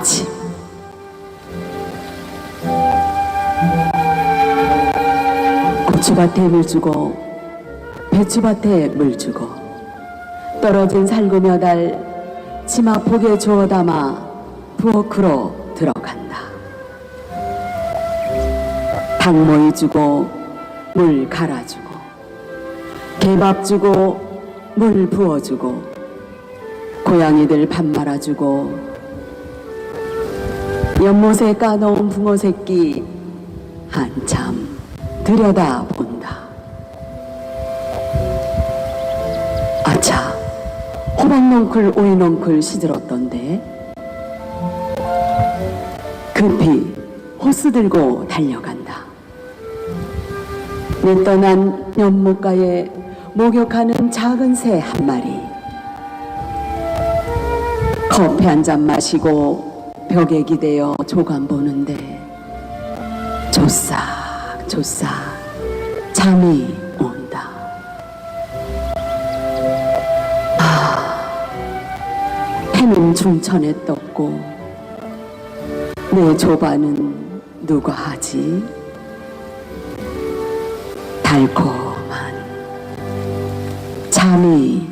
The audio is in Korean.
아침 고추밭에 물 주고 배추밭에 물 주고 떨어진 살구며 달 치마 폭에 주워 담아 부엌으로 들어간다. 닭모이 주고 물 갈아주고 개밥 주고 물 부어주고 고양이들 밥 말아주고 연못에 까놓은 붕어 새끼 한참 들여다본다. 아차, 호박넝쿨 오이넝쿨 시들었던데 급히 호스 들고 달려간다. 내 떠난 연못가에 목욕하는 작은 새 한 마리. 커피 한 잔 마시고 벽에 기대어 조간 보는데 조싹 조싹 잠이 온다. 아, 해는 중천에 떴고 내 조반은 누가 하지? 달콤한 잠이